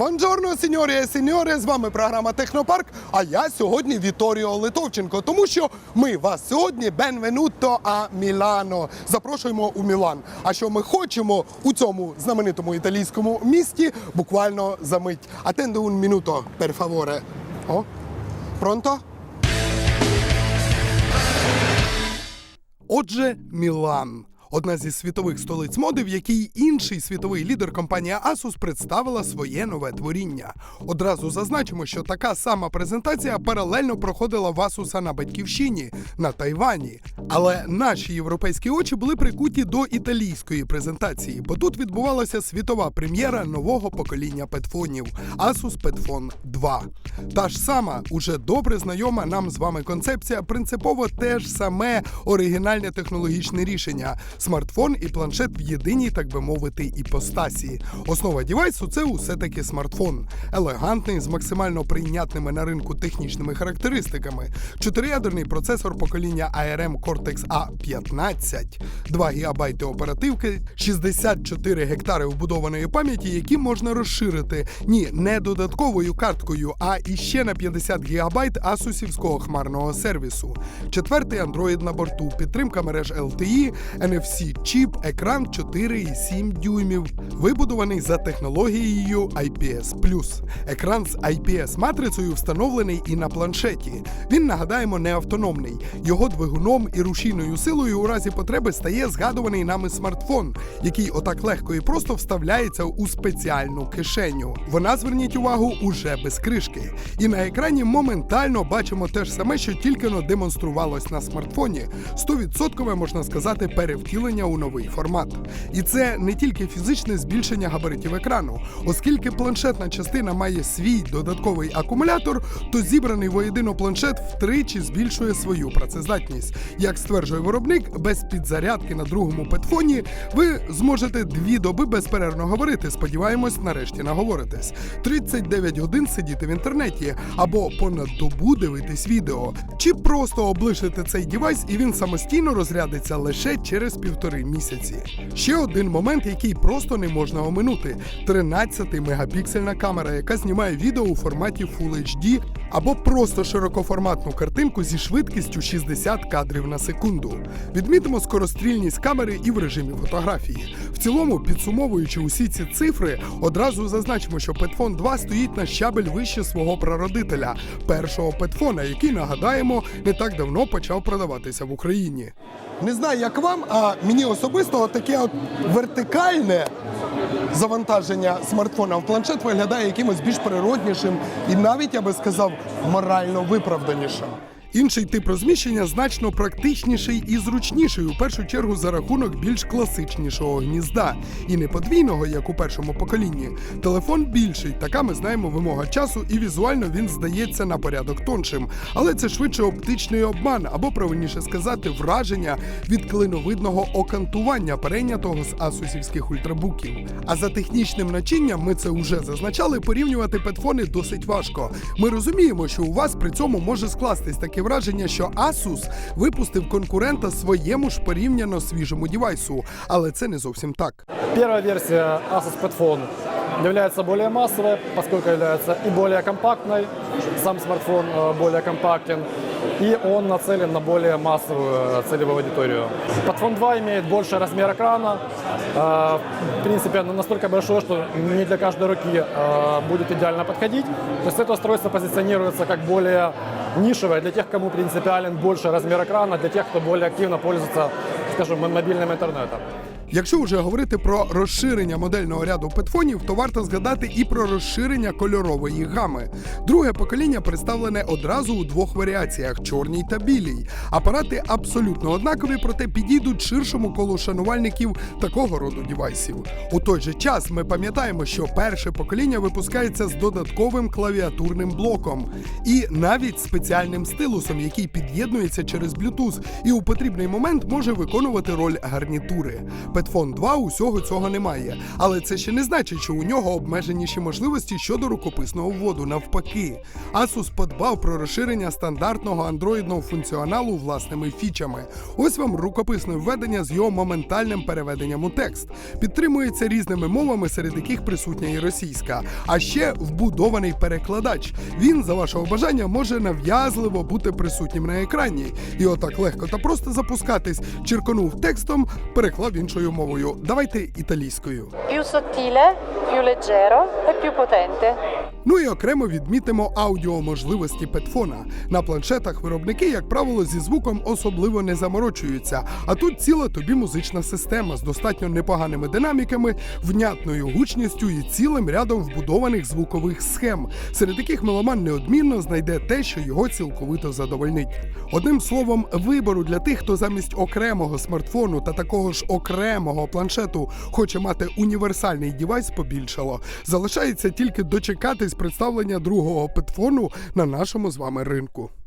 Бонджорно, сеньорі і сеньори, з вами програма Технопарк. А я сьогодні Віторіо Литовченко, тому що ми вас сьогодні бенвенуто а Мілано. Запрошуємо у Мілан. А що ми хочемо у цьому знаменитому італійському місті буквально за мить. Атенде un minuto, per favore. О, пронто? Отже, Мілан. Одна зі світових столиць моди, в якій інший світовий лідер компанія Asus представила своє нове творіння. Одразу зазначимо, що така сама презентація паралельно проходила в Asus на батьківщині на Тайвані. Але наші європейські очі були прикуті до італійської презентації, бо тут відбувалася світова прем'єра нового покоління петфонів Asus Petfone 2. Та ж сама, уже добре знайома нам з вами концепція, принципово те ж саме оригінальне технологічне рішення смартфон і планшет в єдиній, так би мовити, іпостасі. Основа дівайсу це усе таки смартфон, елегантний з максимально прийнятними на ринку технічними характеристиками, чотириядерний процесор покоління ARM Cortex A15, 2 ГБ оперативки, 64 гектари вбудованої пам'яті, які можна розширити. Ні не додатковою карткою, а іще на 50 ГБ асусівського хмарного сервісу. Четвертий Android на борту, підтримка мереж LTE, NFC чіп, екран 4,7 дюймів, вибудований за технологією IPS+. Екран з IPS-матрицею встановлений і на планшеті. Він, нагадаємо, не автономний. Його двигуном і рушійною силою у разі потреби стає згадуваний нами смартфон, який отак легко і просто вставляється у спеціальну кишеню. Вона, зверніть увагу, уже без кришки. І на екрані моментально бачимо те ж саме, що тільки но демонструвалось на смартфоні. 100% можна сказати, перевтілення у новий формат. І це не тільки фізичне збільшення габаритів екрану, оскільки планшетна частина має свій додатковий акумулятор, то зібраний воєдино планшет втричі збільшує свою працездатність. Як стверджує виробник, без підзарядки на другому петфоні ви зможете дві доби безперервно говорити. Сподіваємось, нарешті наговоритесь. 39 годин сидіти в інтернеті або понад добу дивитись відео, чи просто облишити цей дівайс і він самостійно розрядиться лише через півтори місяці. Ще один момент, який просто не можна оминути: 13 мегапіксельна камера, яка знімає відео у форматі Full HD або просто широкоформатну картинку зі швидкістю 60 кадрів на секунду. Відмітимо скорострільність камери і в режимі фотографії. В цілому, підсумовуючи усі ці цифри, одразу зазначимо, що Petfone 2 стоїть на щабель вище свого прародителя, першого Petfone, який нагадаємо не так давно почав продаватися в Україні. Не знаю, як вам, а мені особисто таке от вертикальне завантаження смартфона в планшет виглядає якимось більш природнішим і навіть я би сказав морально виправданішим. Інший тип розміщення значно практичніший і зручніший, у першу чергу за рахунок більш класичнішого гнізда і не подвійного, як у першому поколінні. Телефон більший, така ми знаємо вимога часу, і візуально він здається на порядок тоншим. Але це швидше оптичний обман, або правильніше сказати, враження від клиновидного окантування, перейнятого з асусівських ультрабуків. А за технічним начинням ми це вже зазначали. Порівнювати петфони досить важко. Ми розуміємо, що у вас при цьому може скластись таке враження, що Asus випустив конкурента своєму ж порівняно свіжому дівайсу, але це не зовсім так. Первая версия Asus Padfone является более массовой, поскольку является и более компактной. Сам смартфон э, более компактен. И он нацелен на более массовую э, целевую аудиторию. Padfone 2 имеет больший размер экрана. Э, В принципе, оно настолько большое, что не для каждой руки э, будет идеально подходить. То есть это устройство позиционируется как более нишевое для тех, кому принципиален больше размер экрана, для тех, кто более активно пользуется, скажем, мобильным интернетом. Якщо вже говорити про розширення модельного ряду петфонів, то варто згадати і про розширення кольорової гами. Друге покоління представлене одразу у двох варіаціях чорній та білій. Апарати абсолютно однакові, проте підійдуть ширшому колу шанувальників такого роду дівайсів. У той же час ми пам'ятаємо, що перше покоління випускається з додатковим клавіатурним блоком і навіть спеціальним стилусом, який під'єднується через Bluetooth і у потрібний момент може виконувати роль гарнітури. Петфон 2 усього цього немає, але це ще не значить, що у нього обмеженіші можливості щодо рукописного вводу. Навпаки, Asus подбав про розширення стандартного андроїдного функціоналу власними фічами. Ось вам рукописне введення з його моментальним переведенням у текст. Підтримується різними мовами, серед яких присутня і російська. А ще вбудований перекладач. Він, за вашого бажання, може нав'язливо бути присутнім на екрані. І отак легко та просто запускатись. Черконув текстом, переклав іншою мовою. Давайте італійською. più sottile, più leggero e più potente. Ну і окремо відмітимо аудіоможливості Петфона. На планшетах виробники, як правило, зі звуком особливо не заморочуються. А тут ціла тобі музична система з достатньо непоганими динаміками, внятною гучністю і цілим рядом вбудованих звукових схем, серед яких меломан неодмінно знайде те, що його цілковито задовольнить. Одним словом, вибору для тих, хто замість окремого смартфону та такого ж окремого планшету хоче мати універсальний дівайс, побільшало. Залишається тільки дочекатись представлення другого петфону на нашому з вами ринку.